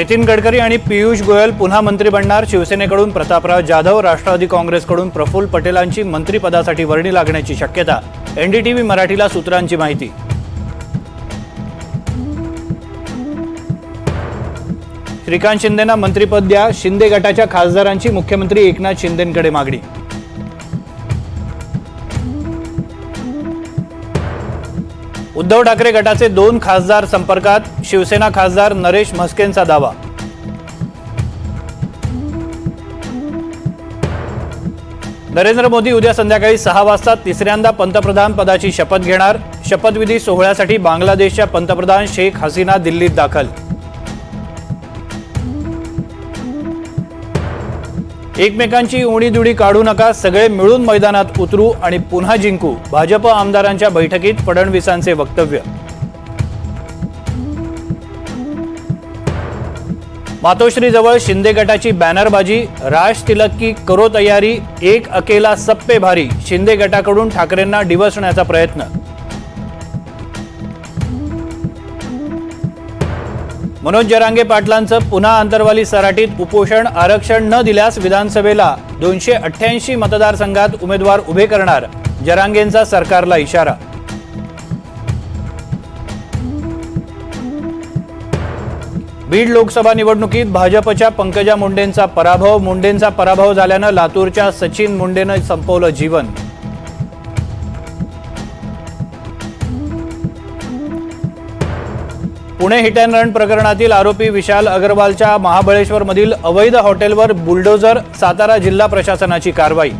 नितीन गडकरी आणि पियुष गोयल पुन्हा मंत्री बनणार. शिवसेनेकडून प्रतापराव जाधव राष्ट्रवादी काँग्रेसकडून प्रफुल्ल पटेलांची मंत्रिपदासाठी वर्णी लागण्याची शक्यता. एनडीटीव्ही मराठीला सूत्रांची माहिती. श्रीकांत शिंदेना मंत्रिपद द्या. शिंदे गटाच्या खासदारांची मुख्यमंत्री एकनाथ शिंदेंकडे मागणी. उद्धव ठाकरे गटाचे दोन खासदार संपर्कात शिवसेना खासदार नरेश म्हस्केंचा दावा. नरेंद्र मोदी उद्या संध्याकाळी सहा वाजता तिसऱ्यांदा पंतप्रधान पदाची शपथ घेणार. शपथविधी सोहळ्यासाठी बांगलादेशच्या पंतप्रधान शेख हसीना दिल्लीत दाखल. एकमेकांची उणीदुडी काढू नका सगळे मिळून मैदानात उतरू आणि पुन्हा जिंकू. भाजप आमदारांच्या बैठकीत फडणवीसांचे वक्तव्य. मातोश्रीजवळ शिंदे गटाची बॅनरबाजी राज तिलक की करो तयारी एक अकेला सप्पे भारी शिंदे गटाकडून ठाकरेंना डिवसण्याचा प्रयत्न. मनोज जरांगे पाटलांचं पुन्हा आंतरवाली सराटीत उपोषण आरक्षण न दिल्यास विधानसभेला दोनशे अठ्ठ्याऐंशी मतदारसंघात उमेदवार उभे करणार जरांगेंचा सरकारला इशारा. बीड लोकसभा निवडणुकीत भाजपच्या पंकजा मुंडेंचा पराभव मुंडेंचा पराभव झाल्यानं लातूरच्या सचिन मुंडेनं संपवलं जीवन. पुणे हिट अँड रन प्रकरणातील आरोपी विशाल अग्रवालच्या महाबळेश्वरमधील अवैध हॉटेलवर बुलडोझर सातारा जिल्हा प्रशासनाची कारवाई.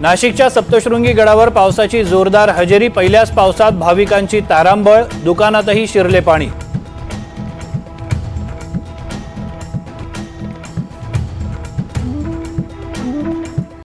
नाशिकच्या सप्तशृंगी गडावर पावसाची जोरदार हजेरी पहिल्याच पावसात भाविकांची तारांबळ दुकानातही शिरले पाणी.